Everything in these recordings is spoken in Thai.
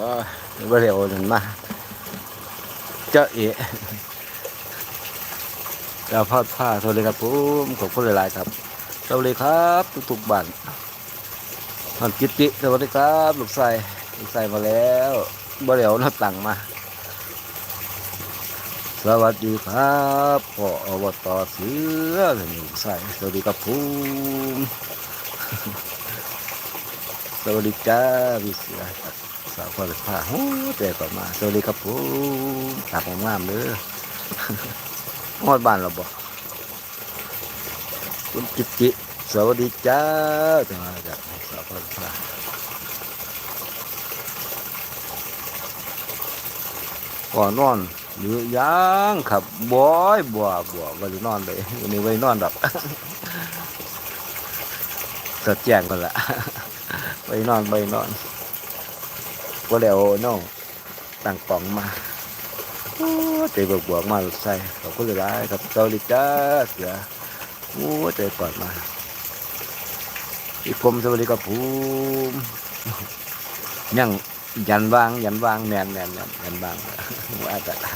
ว้าเบลี，不了人嘛，这也。ดาวพอดผ้าสวัสดีครับผมขอบคุณหลาย ๆ ครับสวัสดีครับทุกๆบ้านบ้านกิติสวัสดีครับลูกใส่ลูกใส่มาแล้วบ่เหลียวนับตังมา สวัสดีครับพ่ออบตเสือหนึ่งไส้สวัสดีครับผม สวัสดีจ้าพี่เสือครับสาวคนผ้าโอ้แต่ก่อนมา สวัสดีครับผมตากงามเด้อฮอดบ้านเราบ่คุณจิจิสวัสดีจ้าจะมาจากสาวคนผ้าก่อนนอนหรือยังครับบอยบ่บ่วันนี้นอนเลยวันนี้ไว้นอนดับ สดแจ้งกันละไปนอนไปนอนก็แล้วน้องตั้งกล่องมาโอ้ใจบวกบวกมาใส่ขอบคุณหลายครับเกาหลีจ้าเสือโอ้ใจก่อนมาอีกคมสวัสดีครับผมยังยันวางยันวางแมนแมนแมนยันวางว่าแต่ละ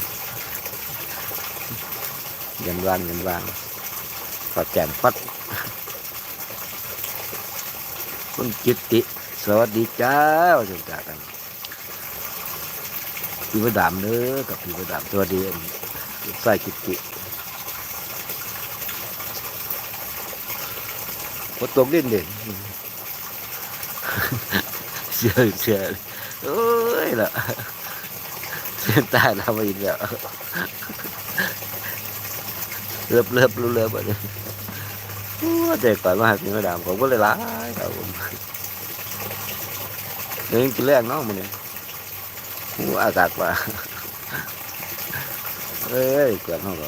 ยันวางยันวางปัดแกนปัด คุณกิตติ สวัสดีจ้าว่าจังจากกันพี่ประดามเด้อกับพี่ประดามสวัสดีใส่กิตติฝนตกเล่นเด่นเชื่อเชื่อโอ้ยละเส้นตายเราไปอีกแล้วเลิบเลิบรู้เลิบอะไร โอ้ใจก่อนมาหาพี่ประดามผมก็เลยร้ายครับผมเดี๋ยวยังกินแรงเนาะมันเนี่ยหูอากาศว่าเอ้ยเกิดเท่าไหร่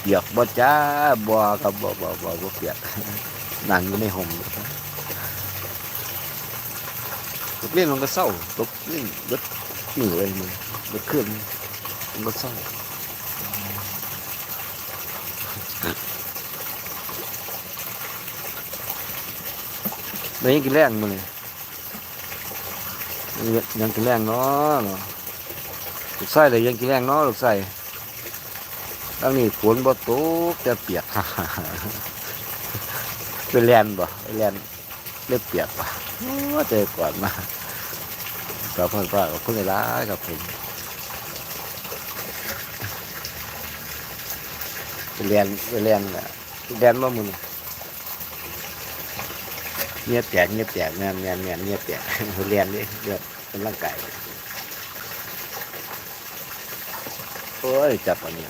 เปียกบ่จ้าบ่กับบ่บ่บ่บ่เปียกนั่งอยู่ในห่มตกเล่นมันก็เศร้าตกเล่นเบิ ดมือเลยมันเบิดเครื่องมันก็เศร้าเดี๋ยวยังกินแรงมาเลยยังกินแรงเนาะเนาะลูกไส้เลยยังกินแรงเนาะลูกไส้ตั้งนี้ฝนบ่ตกแต่เปียกเป็นแลนบ่เป็นแลนเล็บเปียกบ่โอ้เจอก่อนมา ขอบคุณป้าขอบคุณหลายๆครับผมเป็นแลนเป็นแลนแหละแลนว่ามึงเงียบแตกเงียบแตกแมนแมนแมนเงียบเงียบแตกเรียนดิเลือดเป็นร่างกายโอ้ยจับอันนี้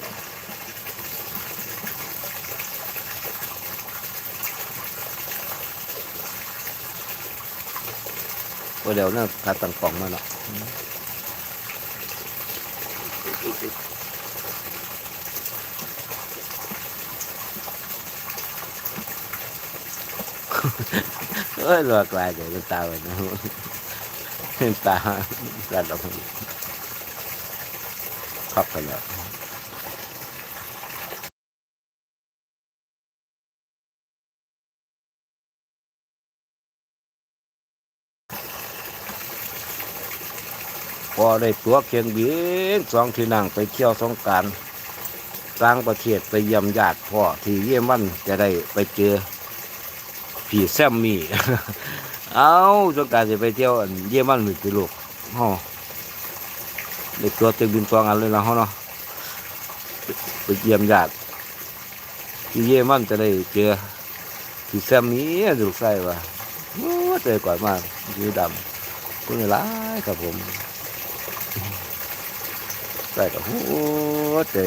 โอ้เดี๋ยวน่าขาตังกล่องมาเนาะเอ้ยหลอกลายเดี๋ยวตาไปนะตาตาดอกขับกันแล้ว ได้ตัวเครื่องบินสองที่นั่งไปเที่ยวสงกรารต่างประเทศไปเยี่ยมญาติพ่อที่เยี่ยมมันจะได้ไปเจอผีแซมมี่เอาสงการจะไปเที่ยวเยี่ยมมันหรือติลูกฮอเด็กตัวเต็มบินตัวงานเลยนะฮะเนาะไปเยี่ยมญาติที่เยี่ยมมันจะได้เจอผีแซมมี่ลูกไส้ว่าเจอก่อนมากยีดำคุณร้ายครับผม ใส่กับโอ้เจ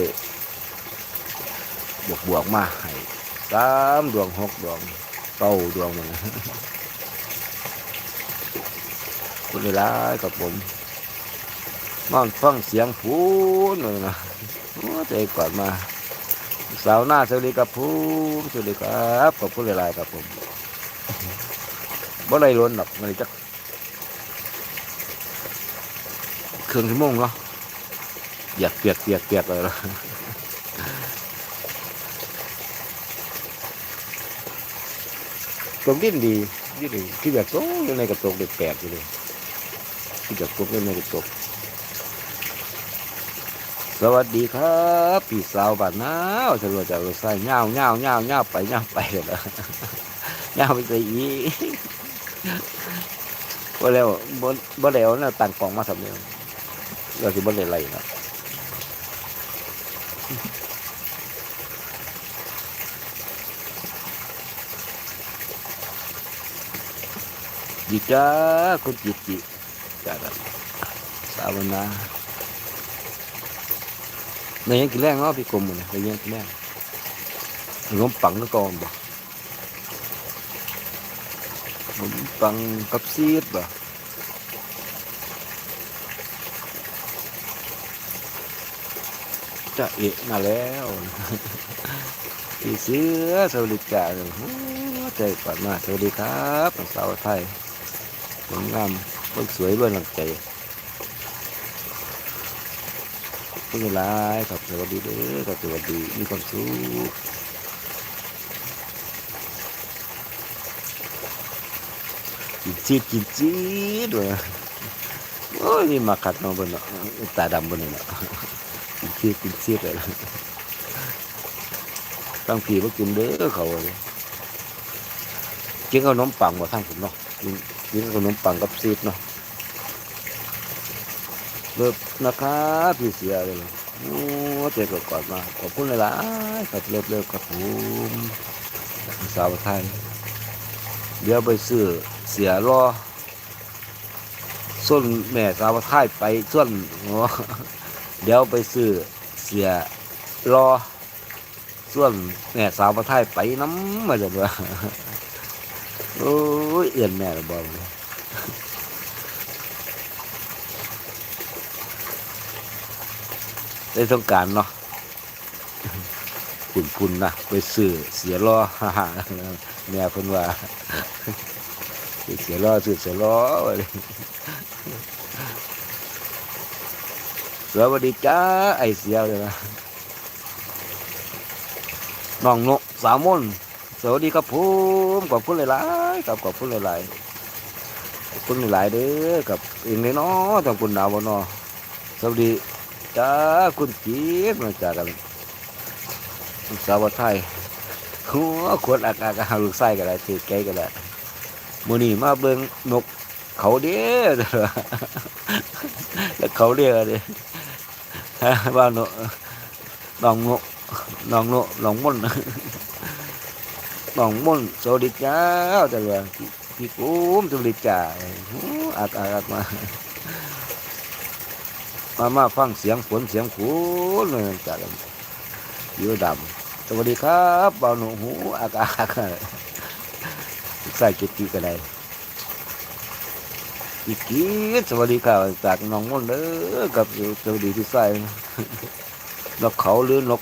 บวกบวกมาให้สามดวงหกดวงเป้าดวงมันะคุณเวลายกับผมนอนฟังเสียงพูนเลยนะโอ้ใจก่อนมาสาวหน้าสวัสดีครับพูนสวัสดีครับขอบคุณหลายๆครับผมบ่ได้ล้นหรอกมันจักเครื่องชั่วโมงเนาะ เปียกเปียกเปียกเปียกเลยนะตกดินดีดีดีที่แบบโอ้ยังไงก็ตกเด็กแปลกอยู่เลยที่แบบตกยังไงก็ตกสวัสดีครับพี่สาวบ้านนาวฉันว่าจะเอาใส่เงาเงาเงาเงาไปเงาไปเลยนะเงาไปใส่อีบ่แล้วบ่บ่แล้วนะต่างกล่องมาสำเนียงเราสิบ่ได้ไรนะ ดีจ้าคุณจิตจิจ้าครับสาวนาในยังกินแรงเนาะพี่กรมเนี่ยในยังกินแรงขนมปังก็กองบ่ขนมปังกับซีดบ่จะเอะมาแล้วพี่เสือสวัสดีจ้าใจก่อนมาสวัสดีครับสาวไทย คนงามคนสวยเบื้องหลังใจไม่เป็นไรครับสวัสดีเด้อครับสวัสดีมีความสุขกินจีดกินจีดด้วยโอ้ยนี่มาขัดน้องบนเนาะตาดำบนนี่เนาะกินจีดกินจีดเลยตั้งผีมากินเด้อเขาเลยกินขนมปังบ่ทั้งผมเนาะ กินขนมปังกับซีดเนาะเลิกนะครับพี่เสียเลยล่ะโอ้เจ๊ก็กอดมาขอบคุณหลายๆครับเลิกเลิกครับผมสาวไทยเดี๋ยวไปซื้อเสียรอส้นแม่สาวไทยไปส้นอ๋อเดี๋ยวไปซื้อเสียรอส่วนแม่สาวไทยไปน้ำมาเลยว่า โอ้ยเอื่อนแม่ระบอกเลยได้ต้องการเนาะคุณคุณนะไปซื้อเสียล้อฮ่าฮ่าแม่เพิ่นว่าเสียล้อซื้อเสียล้อเลยสวัสดีจ้าไอเสียเลยนะน้องนกสามมน สวัสดีครับผมขอบคุณหลายๆครับขอบคุณหลายๆขอบคุณหลายๆเด้อกับเองเลยเนาะทางคุณดาวนาะสวัสดีจ้าคุณจีบมาจากกันสาวไทยหัวขวดอากาศหาลูกไส้กันได้ถือแก้กันได้มือนี้มาเบิ่งนกเขาเด้อแล้วเขาเด้อเด้ว่านนกน้องนกน้องนกน้องมุ่น น้องม่นสวัสดีจ้าแต่ว่าพี่พี่กุ้มสวัสดีจ้าหัวอากาศมา มามาฟังเสียงฝนเสียงฝนเลยจากกันอยู่ดำสวัสดีครับบ่าวหนูหูอากาศใส่จุดจีกันได้อีกกีสวัสดีครับจากน้องมนเด้อกับสวัสดีที่ใส่นกเขาหรือนก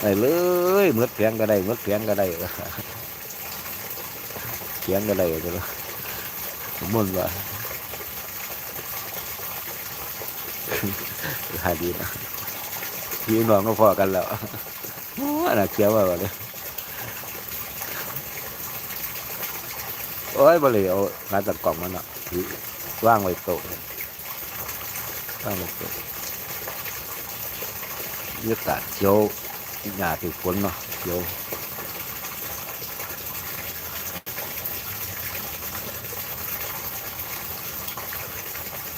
ไรกินจะดีเอี่ยมคันที่เหลือละต้มจะโดนแล้วเนาะมันสมองเนาะได้เลยเมือดเพียงก็ได้เมือดเพียงก็ได้เพียงก็ได้จะว่าผมมันว่าหายดีนะพี่น้องก็พอกันแล้วโอ้น่าเคี้ยวว่าเลยโอ้ยบริเอางานตัดกล่องมันอะถือว่างไว้โต๊ะเนี่ยว่างไว้โต๊ะบรรยากาศเขียวหญ้าถือฝนเนาะเขียว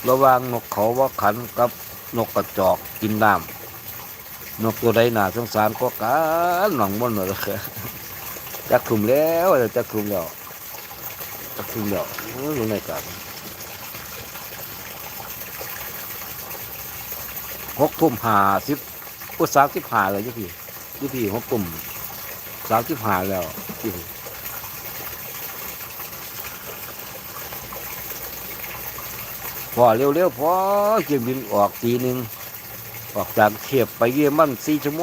ระวางนกเขาว่าขันกับนกกระจอกกินน้ำนกตัวใดหนาสงสารก็กันหนองมันเลยจักคลุมแล้วจักคลุมแล้วจักคลุมแล้วโอ้ยอยู่ในกันหกทุ่มหาสิบอุตสามสิบหาเลยยี่พี่ อยู่พี่หกกลุ่มสามที่ผ่านแล้วพี่พอเร็วๆพอเกียงบินออกตีหนึ่งออกจากเขียบไปเยี่ยมมันสี่ชั่วโม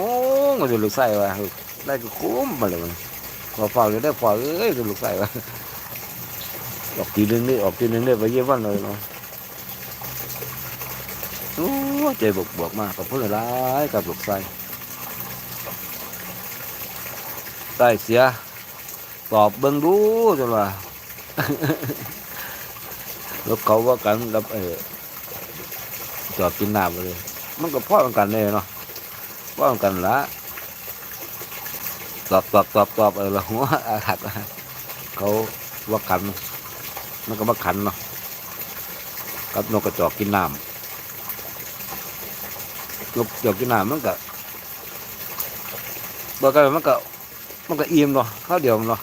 งก็จะลูกไส้ว่าได้ก็คุ้มมาเลยมันพอฝ่าเลยได้พอเอ้ยก็ลูกไส้ว่ออกตีหนึ่งนี่ออกตีหนึ่งนี่ไปเยี่ยมมันเลยเนาะโอ้ใจบวกบวกมากกับพื่อนร้ากับลูกไส่ ใต้เสีย ตอบเบิ่งดูจังว่าแล้วเขาว่ากันกับเออจอดกินน้ำเลย มันก็พ่อกันเลยเนาะพ่อกันละตอบตอบตอบตอบเออละหัวอาหักเขาว่ากัน มันก็มาขันเนาะกับนกกระจอกกินน้ำนกกระจอกกินน้ำมันก็บอกกันมันก็ มันก็อิ่มเนาะข้าวเดียวเนาะ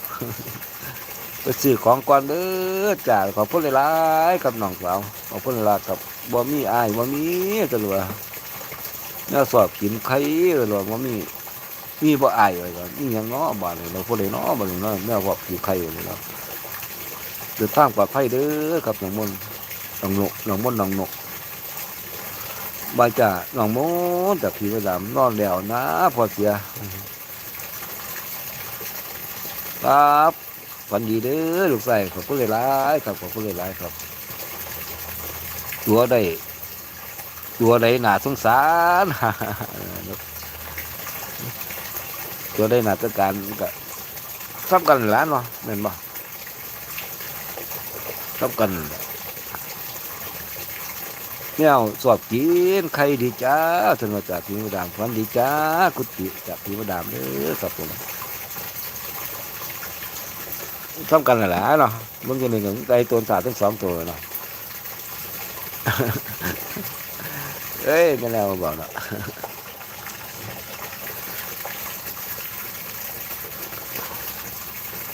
ไปซื้อของก่อนเด้อจ้าขอบคุณหลายๆกับน้องสาวขอบคุณหลายกับบ่มีอายบ่มีตะลัวเนื้อสอบกินไข่ตะลัวบ่มีมีบ่อายเลยก็มีหยังนาะบ้านนี้เราพูดเลยนาะบ้านนี้เนาะแม่บอกกินไข่เลยเนาะเดินทางปลอดภัยเด้อครับน้องมนต์น้องนกน้องมนต์น้องนกบาจ้าน้องมนต์จากพี่ประดำนอนแล้วนะพอเสีย ครับฝันดีเด้อลูกใส่ขอบคุณหลายๆครับขอบคุณหลายๆครับ ตัวใดตัวใดหนาสงสารตัวใดหนาตะการก็ทำกันหล้านเนาะแม่นบ่ทำกันแมวสอบกินใครดีจ้าถนนจากพีมดามฝันดีจ้ากุฏิจากพีมดามเด้อครับผม ทำกันนั่นแหละเนาะมึงจะหนึ่งไอ้ตัวสาทั้งสองตัวเนาะเอ้ยไม่แล้วมาบอกเนาะ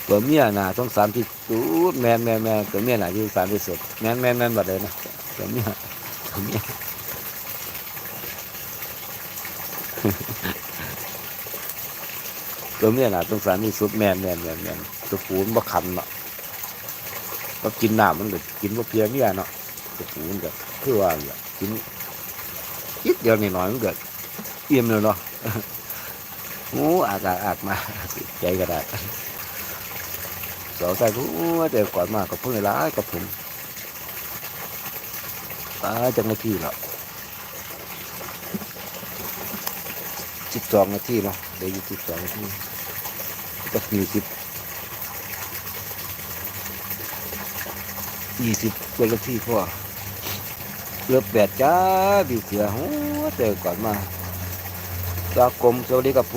ตัวเมียน่ะต้องสารที่ตูดแมนแมนแมนตัวเมียน่ะที่สารที่สุดแมนแมนแมนบัดเลยนะตัวเมียตัวเมีย ตัวเมียน่ะต้องสารที่สุดแมนแมนแมนแมนตัวผูนบ่คันเนาะก็กินน้ำมันก็กินบ่เพียเมียเนาะตัวผูนก็คือว่าเนี่ยกินนิดเดียวนิดหน่อยมันก็เอี่ยมเลยเนาะโอ้อากาศอากมาใจก็ได้สาวใส่ผู้เดี๋ยวก่อนมากับเพื่อนร้ายกับผมตาจังนาทีแล้วสิบสองนาทีเนาะเดี๋ยวอยู่สิบสองนาที ก็ยี่สิบยี่สิบกว่าที่พ่อเกือบแปดจ้าดีเสือหัวเจอก่อนมาจากกรมสวัสดีกับผ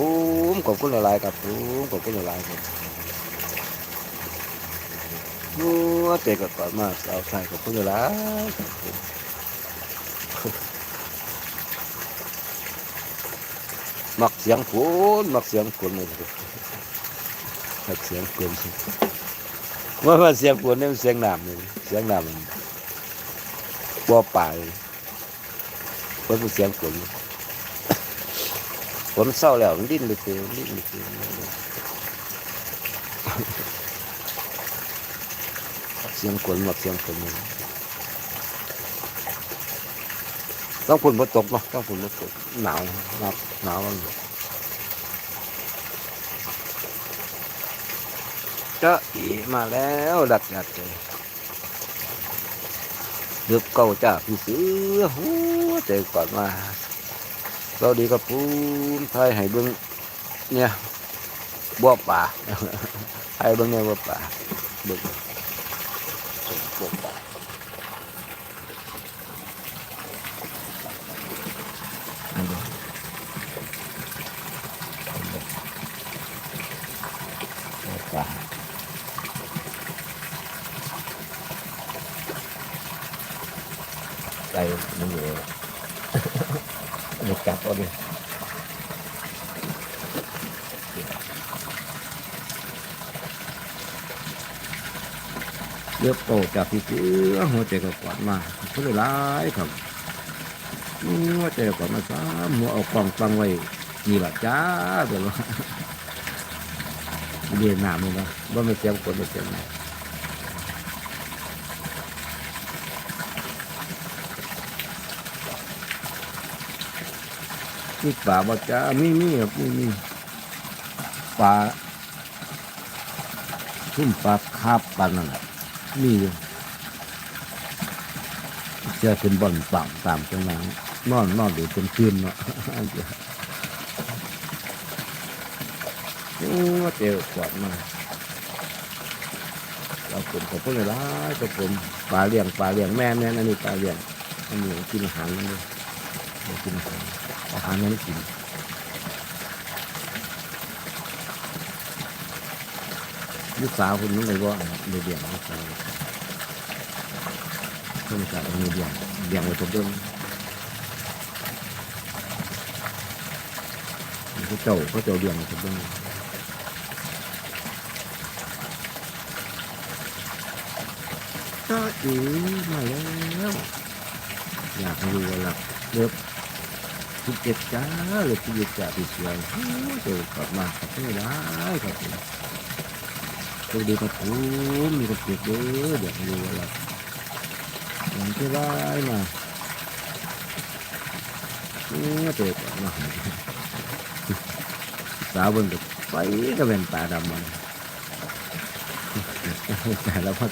มขอบคุณหลายๆกับผมขอบคุณหลายๆครับหัวเจอก่อนมาสาวไทยขอบคุณหลายๆครับผมมักเสียงฝนมักเสียงฝนเลย มักเสียงฝนว่าว่าเสียงฝนนี่มันเสียงน้ำนี่เสียงน้ำบ่อป่าเลยฝนเป็นเสียงฝนฝนเศร้าแล้วมันดิ้นเลยคือดิ้นเลยคือเสียงฝนหมักเสียงฝนนี่ต้องฝนบ่ตกเนาะต้องฝนบ่ตกหนาวหนาวหนาวมัน จะอีมาแล้วดัดดัดเลยเดือบเก่าจ้าพี่เสือหัวใจก่อนมาเราดีกับปูนไทยให้เบิ้งเนี่ยบัวป่าให้เบิ้งเนี่ยบัวป่าเบิ้ง กับพี่เจือหัวใจกับกวาดมาเพื่อร้ายครับหัวใจกับวาดมาซ้ำหัวเอากองฟังไว้มีบัตจ้าเดี๋ยวเรียนหนามเลยนะว่าไม่เสียคนไม่เสียงไหนมีป่าบัจ้ามีมีครับมีมีป่าทุ่มปลาคาบปลานั่นแหละมีอยู่ เชื่อเป็นบ่อนต่ำตามจังหนังนอนนอนอยู่เป็นคืนเนาะโอ้เจ๋อกวดมาเราผมขอบคุณเลยล่ะกับผมปลาเลี้ยงปลาเลี้ยงแม่แม่นอันนี้ปลาเลี้ยงอันนี้กินอาหารนั่นเลยกินอาหารอาหารนั้นกินลูกสาวคนนู้นเลยว่าเลยเลี้ยงลูกสาวเดี๋ยวลูกเจ็บจ้าเลยที่ยึดจ่าที่เชียงเจอกลับมาขับไม่ได้ครับผมสวัสดีครับผมมีกระเปียกเด้ อเดี๋ยวรู้ว่าหลับยังจะได้มาเออเจอกลับมาสาวบนกับไปก็เป็นตาดำมันแต่แล้วพัก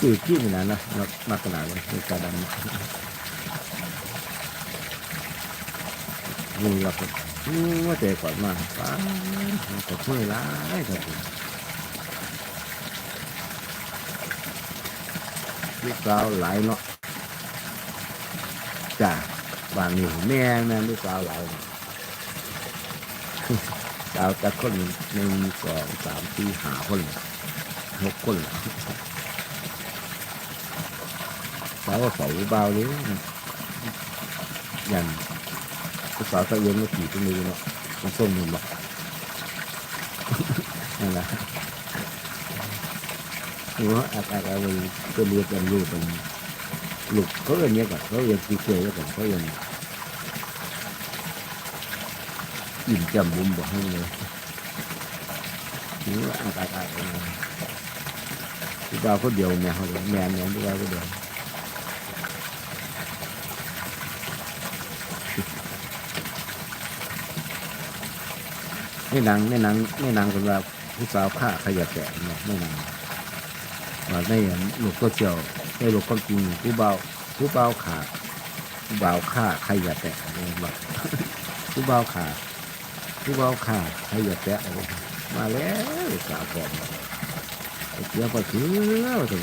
จืดที่นี่นะนะนักนักขนาดเลยในกาดำมึงเราก็ว่าเจก่อนมาป้าก็ช่วยร้ายครับผม ลูกสาวหลายเนาะจ้าบางนี่แม่แม่ลูกสาวหลายเนาะสาวแต่คนหนึ่งสองสามสี่ห้าคนหกคนเหรอสาวก็เฝ้าเบาเลยย่างภาษาตะเวนมาขี่ตัวมือเนาะมันส้มมันบอกนั่นแหละ หรือว่าอาจจะเอาตัวเรียกกันลูกเป็นลูกเขาเรียนเนี้ยก่อนเขาเรียนตีเคยวก่อนเขาเรียนอิ่มจำบุมบอกให้เลยหรือว่าอาจจะอาจจะที่ดาวเขาเดียวแม่เขาเดียวแม่แม่ที่ดาวเขาเดียวในหนังในหนังในหนังสำหรับผู้สาวฆ่าขยะแตกเนี่ยในหนัง ในหลวงก็เจียวในหลวงก็จริงผู้เบาผู้เบาขาผู้เบาฆ่าขยะแตกเนี่ยบอกผู้เบาขาผู้เบาขาขยะแตกอะไรมาแล้วสาวผมเจียวก็เชื่อว่าจัง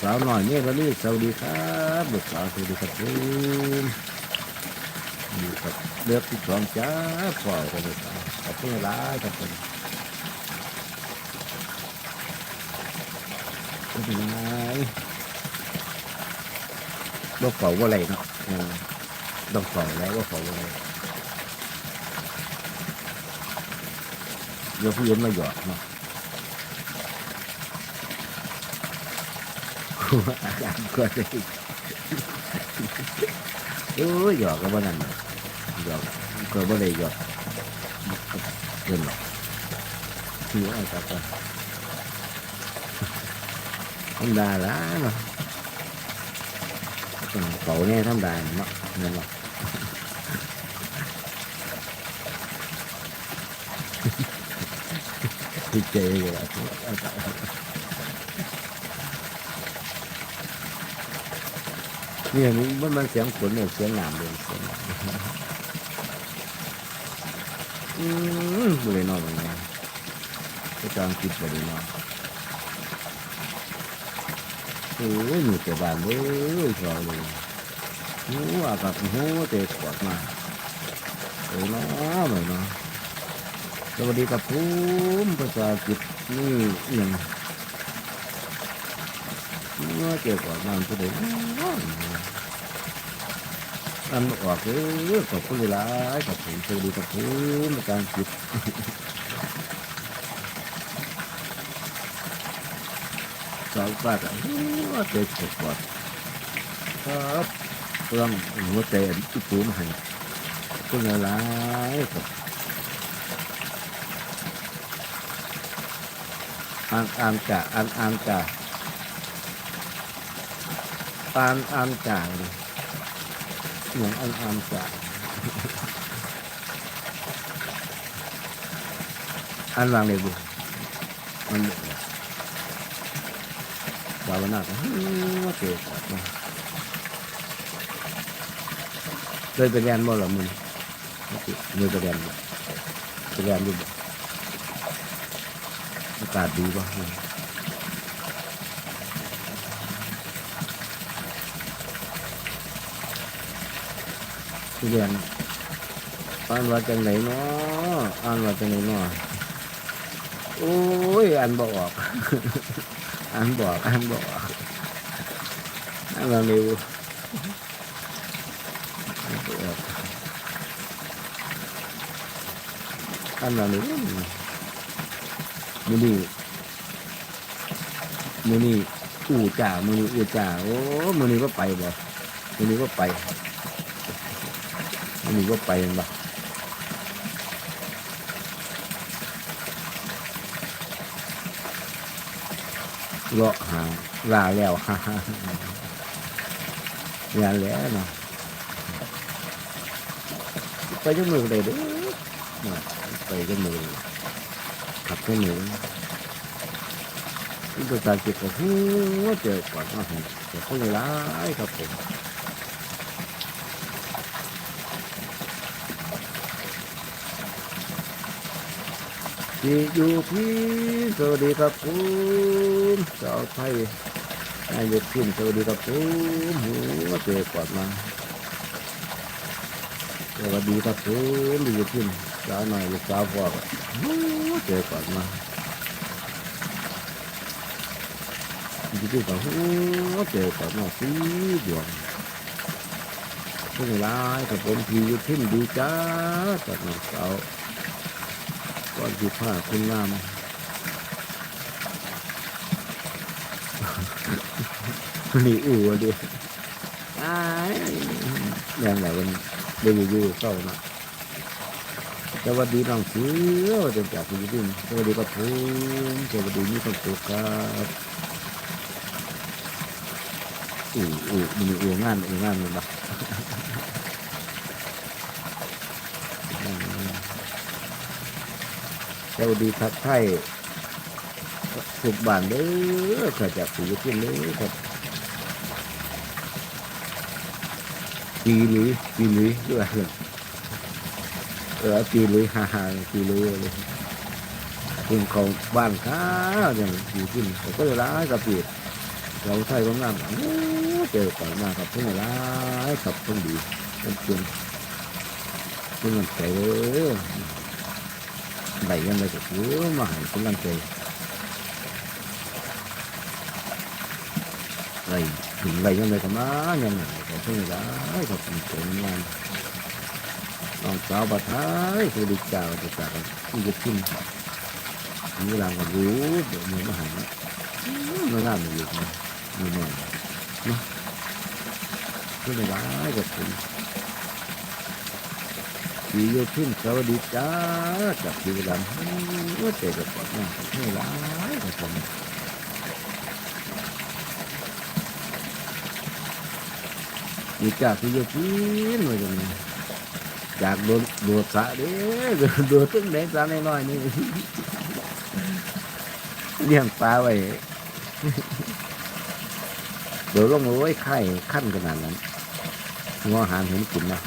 สาวหน่อยเนี่ยก็นี่สวัสดีครับบุตรสาวสวัสดีครับคุณอยู่กับเลือกที่สองจ้าพ่อกันเลยครับขอบคุณหลายครับ ผมไม่เป็นไรบ่เฝ้าว่าอะไรเนาะเออต้องเฝ้าแล้วว่าเฝ้าว่าอะไรเดี๋ยวผู้เย็นมาหยอดเนาะอาจารย์ก็ได้เออหยอกก็บ่นั่นหยอกก็บ่ได้หยอกเงินหรอกคืออะไรครับก็ธรรมดาละเนาะต้องเป่าแน่ธรรมดาเนาะเงินหรอกที่เจเลย อะเนี่ยมันมันเสียงฝนเนี่ยเสียงน้ำเลยเสียงน้ำอืมบริ โอนไงก็จางคิดบริโนอยมีแต่บ้านเลยชอบเลยโอ้อากาศโอ้เตะขวดมาโอ้ยน้อไม่เนาะสวัสดีครับผมภาษาอังกฤษนี่เอียงเมื่อเกี่ยวกับน้ำตัวเด็กอันออกเลยขอบคุณหลายขอบคุณสวัสดีครับผมภาษาอังกฤษ สาวบ้านอะหัวใจปวดปวดครับเรื่องหัวใาวนาก็ว่าเกิดมาเลยไปเรียนบ่หรอมึงมือไปเรียนบ่ไปเรียนอยู่บ่อากาศดีป่ะทุเรียนอ่านว่าจังไหนเนาะอ่านว่าจังไหนเนาะโอ้ยอ่านบออก อ่านบอกอ่านบอกอ่านมาเร็วอ่านบ่ออกอ่านมาเร็วมือนี่มือนี่อู้จ่ามือนี่อู้จ่าโอ้มือนี่ก็ไปบ่มือนี่ก็ไปอันนี้ก็ไปเห็นปะ เลาะหาลาแล้วฮ่าฮ่าลาแล้วเนาะไปจมือเลยเด้อน่ะไปจมือขับจมือนี่ตัวตาเจ็บก็หัวเจอก่อนมาให้เจ็บเขาเลยร้ายครับผม ที่อยู่ที่สวัสดีครับผมชาวไทยนายกขึ้นสวัสดีครับผมหัวเจอก่อนมาสวัสดีครับผมดีขึ้นสาวหน่อยลูกสาวพ่อหัวเจอก่อนมาดีขึ้นกับหัวเจอก่อนมาสีดวงพวกร้ายกับผมพีอยู่ขึ้นดีจ้าจากน้องสาว อนที่ผ้าคุณงามนี่อู่อะดิอ้ายยังไงมันได้อยู่เศร้านะสวัสดีน้องเสือจนจากคุณยิ่งสวัสดีครับผมสวัสดีนี่ต้องตัวครับอู่อู่มันอู่งานอู่งานมันปะ สวัสดีทักไทยสุขบานเด้อข้าจากผู้ยุตินเด้ครับปีหลุยปีหลุยด้วยเออปีหลุยฮ่าฮ่าปีหลุยเลยคุณของบ้านข้าอย่างอยู่ที่นี่ผมก็เลยร้ายกับปีเราไทยของามเจอก่อนมาครับเพิ่งร้ายครับเพิ่งดีเพิ่งเปลี่ยนเพิ่งมันใจเลย ใบยังไงก็ถือมาให้กำลังใจไรถึงไรยังไงก็มายังไงก็เพิ่งได้ก็เป็นผลงานน้อง สาวบัดท้ายคือดีจ้าจะจากกันที่จะกินมีรางก็รู้เดี๋ยวมันมาหาไม่น่ามันอยู่นะมีแน่เนาะเพิ่งได้ก็เป็นสวัสดีจ้าจากดีดำว่าเจอกับก่อนะไม่ร้ายครับผมดีจ้าที่โยขึ้นมาจากนี้อยากโดนโดดสะเด้อโดดตึ้งเด็กสะน้อยๆนี่เลี้ยงปลาไว้เดี๋ยวลงไว้ไข่ขั้นขนาดนั้นงอหารเห็นกินนะ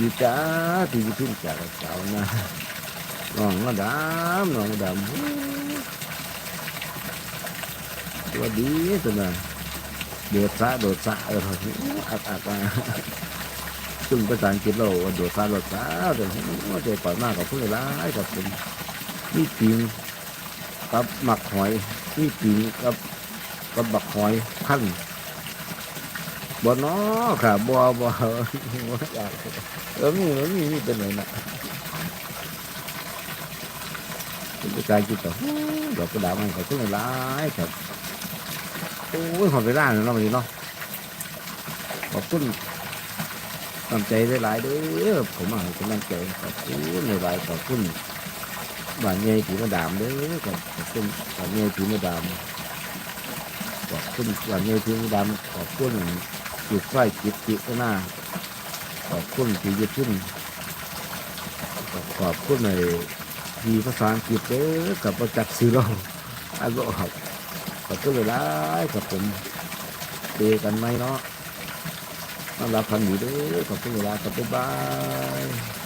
พี่จ้าที่จะขึ้นจากเสานะน้องมาดำน้องมาดำตัวดีตัวนะโดดสะโดดสะเอออักอักมาซึ่งภาษาอังกฤษเราว่าโดดสะโดดสะแต่ว่าใจปล่อยมากกับเพื่อนร้ายกับผมนี่ปิงกับหมักหอยนี่ปิงกับกับบักหอยขั้น บ่นาะค่ะบ่บ่บ่อยากเออมีเออมีมีเป็นไรนะเป็นการกินต่อดอกกระดาษมันเขาขึ้นร้ายครับโอ้ยหอมไปร้านเนาะวันนี้เนาะขอบคุณกำใจได้หลายเด้อผมมาให้กำลังใจขอบคุณหลายขอบคุณบ้านใหญ่ผีมาดามเด้อขอบคุณบ้านใหญ่ผีมาดามขอบคุณวันนี้พิงดำขอบคุณ จุดไฟจิตจิตหน้าขอบคุณที่ยึดขึ้นขอบคุณในทีภาษาอังกฤษเด้อกับประจักษ์ซื้อเราอันก็ครับขอบคุณเลยได้กับผมเจอกันไหมเนาะต้อนรับพันอยู่เด้อขอบคุณเวลากับบ๊ายบาย